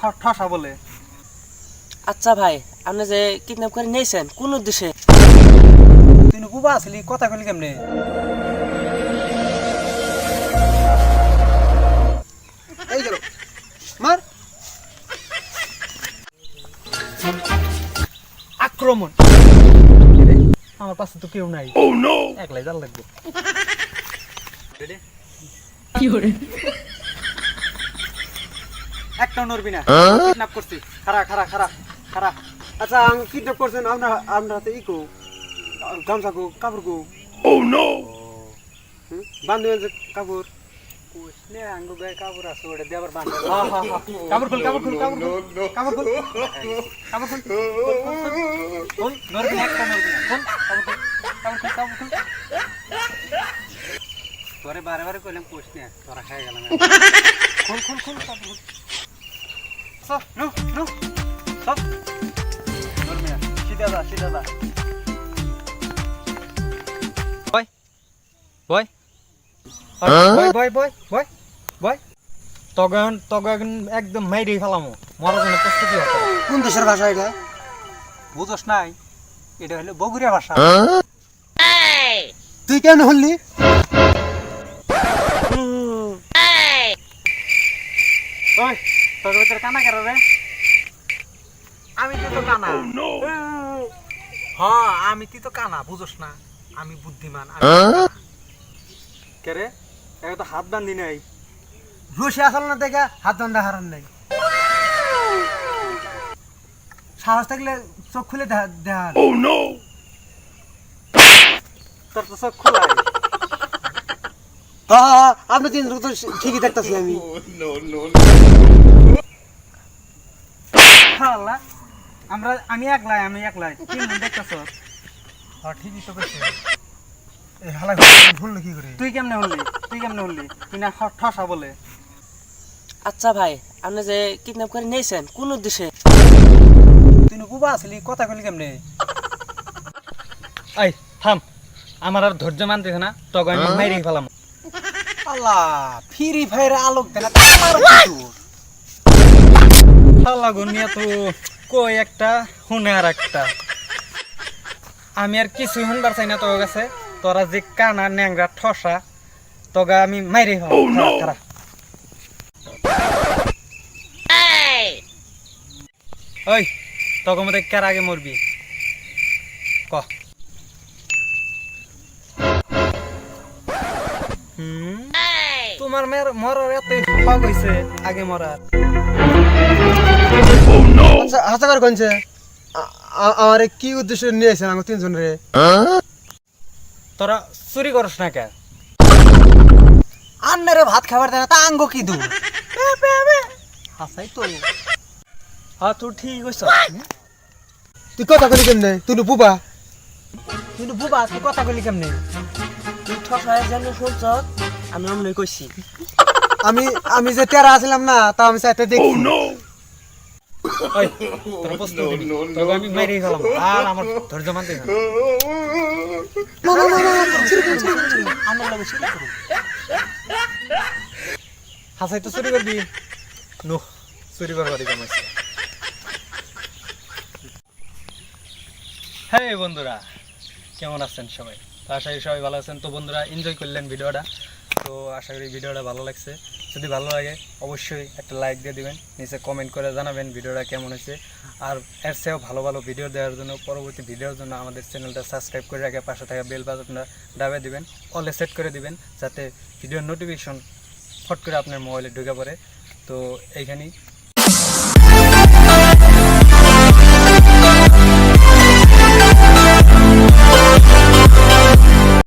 ঠসা বলে। আচ্ছা ভাই আপনি যে কিডন্যাপ করে নিয়েছেন কোন উদ্দেশ্যে? তুই বুবা আসলি কথা কইলি কেমনে? এই গেল মার। আক্রমণ। আমার পাশে তো কেউ নাই। একলাই জাল লাগবে একটা নড়বি না। কিডন্যাপ করছি। খারা খারা খারা খারা আচ্ছা আমি কিডন্যাপ করছেন আপনার আপনার হাতে ই কো গামছা কো কাপড়? বান্ধবেন যে কাপড়? নে আঙ্গু গায়ে কাপড় তোরে বারে বারে কইলাম কোষ নে তোরা খাই গেলাম। খুল খুল খুল। নো নো সব নরবি না সিধা যা সিধা যা বয় বয় বয় বয় বয় বয় বয় তখন তখন একদম মাইরে ফেলামো। মরার জন্য প্রস্তুতি হতো কোন দেশের ভাষা এটা? বুঝোস নাই এটা হলো বগুড়িয়া ভাষা। তুই কেন হলি? তোর ভিতরে কানা কেন রে। আমি তো তো কানা। হ্যাঁ আমি তুই তো কানা বুঝোস না। আমি বুদ্ধিমান আমি কে রে? একে তো হাত বান্ধি নাই। রুশে আসল না দেখা হাত বান্ধা হারান নাই। সাহস থাকলে চোখ খুলে দেখা দেখা তোর তো সব খোলা। হ্যাঁ হ্যাঁ আপনি তিন ঠিকই দেখতেছি আমি। আল্লাহ আমরা আমি একলাই আমি একলাই। জন দেখতেছ? হ্যাঁ ঠিকই তো কইছিস এই হালা ভুল কি করে? তুই কেমনে হলি? তুই কেমনে হলি? তুই না ঠসা বলে। আচ্ছা ভাই আপনি যে কিডন্যাপ করে নিয়েছেন কোন উদ্দেশ্যে? তুই বুবা আসলি কথা কইলি কেমনে? আই থাম। আমার আর ধৈর্য মানতেছে না। তখন আমি মাইরে ফেলাম। আল্লাহ ফ্রি ফায়ার আলোক দেনা আল্লাহ গুনিয়া তো কই একটা হুনে আর একটা। আমি আর কিছু শুনবার চাই না তোর কাছে। তোরা যে কানা ন্যাংরা ঠসা তোগা আমি মাইরে খারা, খারা। ওই তোকে মধ্যে কার আগে মরবি? ক। হুম? তোমার মেয়ের মরার এত হয়েছে আগে মরার। হাসা করে কইছে আমার কি উদ্দেশ্য নিয়ে আসেন আমার তিনজন রে? তোরা চুরি করস না কে আন্নারে ভাত খাবার দেয় না তা আঙ্গ কি দু হাসাই তো। হ্যাঁ তুই ঠিক হইছ তুই কথা কলি কেমনে? তুই বুবা। তুই বুবা তুই কথা কইলি কেমনে? তুই যেন শুনছ আমি অমনি কইছি। আমি আমি যে তেরা আছিলাম না তা আমি চাইতে দেখি ওই তোর প্রশ্ন দিবি তোকে আমি মেরে ফেলাম। আর আমার ধৈর্য মানতে না। আমার লগে শুরু করুন হাসাই তো চুরি করবি। নো চুরি করবার হ্যাঁ বন্ধুরা কেমন আছেন সবাই? আশা করি সবাই ভালো আছেন। তো বন্ধুরা এনজয় করলেন ভিডিওটা। তো আশা করি ভিডিওটা ভালো লাগছে। যদি ভালো লাগে, অবশ্যই একটা লাইক দিয়ে দিবেন, নিচে কমেন্ট করে জানাবেন ভিডিওটা কেমন হয়েছে। আর এর চেয়েও ভালো ভালো ভিডিও দেওয়ার জন্য, পরবর্তী ভিডিওর জন্য আমাদের চ্যানেলটা সাবস্ক্রাইব করে রাখে পাশে থাকা বেল বাটনটা ডাবে দিবেন অলে সেট করে দিবেন, যাতে ভিডিওর নোটিফিকেশন ফট করে আপনার মোবাইলে ঢুকে পড়ে। তো এইখানেই।